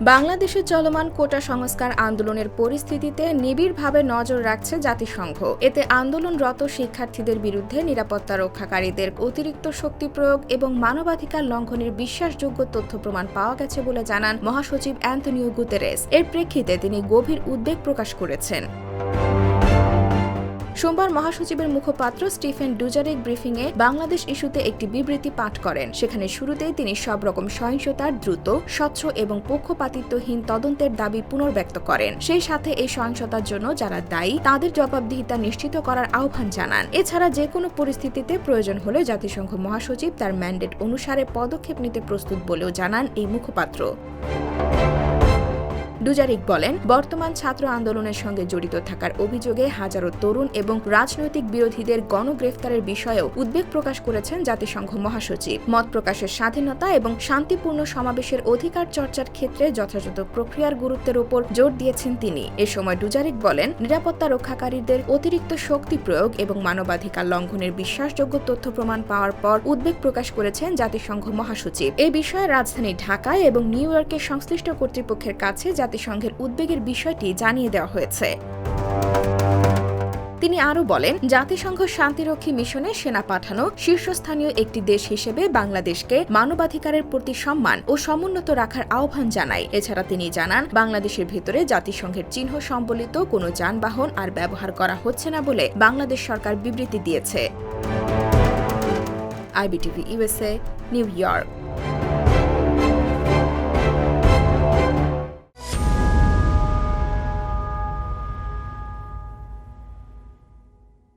বাংলাদেশে চলমান কোটা সংস্কার আন্দোলনের পরিস্থিতিতে নিবিড়ভাবে নজর রাখছে জাতিসংঘ। এতে আন্দোলনরত শিক্ষার্থীদের বিরুদ্ধে নিরাপত্তা রক্ষাকারীদের অতিরিক্ত শক্তি প্রয়োগ এবং মানবাধিকার লঙ্ঘনের বিশ্বাসযোগ্য তথ্য প্রমাণ পাওয়া গেছে বলে জানান মহাসচিব অ্যান্থনিও গুতেরেস। এর প্রেক্ষিতে তিনি গভীর উদ্বেগ প্রকাশ করেছেন। সোমবার মহাসচিবের মুখপাত্র স্টিফেন ডুজারিক ব্রিফিংয়ে বাংলাদেশ ইস্যুতে একটি বিবৃতি পাঠ করেন। সেখানে শুরুতেই তিনি সব রকম সহিংসতার দ্রুত, স্বচ্ছ এবং পক্ষপাতিত্বহীন তদন্তের দাবি পুনর্ব্যক্ত করেন। সেই সাথে এই সহিংসতার জন্য যারা দায়ী, তাদের জবাবদিহিতা নিশ্চিত করার আহ্বান জানান। এছাড়া যে কোনো পরিস্থিতিতে প্রয়োজন হলে জাতিসংঘ মহাসচিব তার ম্যান্ডেট অনুসারে পদক্ষেপ নিতে প্রস্তুত বলেও জানান এই মুখপাত্র। ডুজারিক বলেন, বর্তমান ছাত্র আন্দোলনের সঙ্গে জড়িত থাকার অভিযোগে হাজারো তরুণ এবং রাজনৈতিক বিরোধীদের গণগ্রেফতারের বিষয়েও উদ্বেগ প্রকাশ করেছেন জাতিসংঘ মহাসচিব। মত প্রকাশের স্বাধীনতা এবং শান্তিপূর্ণ সমাবেশের অধিকার চর্চার ক্ষেত্রে যথাযথ প্রক্রিয়ার গুরুত্বের উপর জোর দিয়েছেন তিনি। এ সময় ডুজারিক বলেন, নিরাপত্তা রক্ষাকারীদের অতিরিক্ত শক্তি প্রয়োগ এবং মানবাধিকার লঙ্ঘনের বিশ্বাসযোগ্য তথ্য প্রমাণ পাওয়ার পর উদ্বেগ প্রকাশ করেছেন জাতিসংঘ মহাসচিব। এই বিষয়ে রাজধানী ঢাকায় এবং নিউ ইয়র্কের সংশ্লিষ্ট কর্তৃপক্ষের কাছে জাতিসংঘের উদ্বেগের বিষয়টি জানিয়ে দেওয়া হয়েছে। তিনি আরও বলেন, জাতিসংঘ শান্তিরক্ষী মিশনে সেনা পাঠানো শীর্ষস্থানীয় একটি দেশ হিসেবে বাংলাদেশকে মানবাধিকারের প্রতি সম্মান ও সমুন্নত রাখার আহ্বান জানায়। এছাড়া তিনি জানান, বাংলাদেশের ভেতরে জাতিসংঘের চিহ্ন সম্বলিত কোনো যানবাহন আর ব্যবহার করা হচ্ছে না বলে বাংলাদেশ সরকার বিবৃতি দিয়েছে। IBTV USA New York.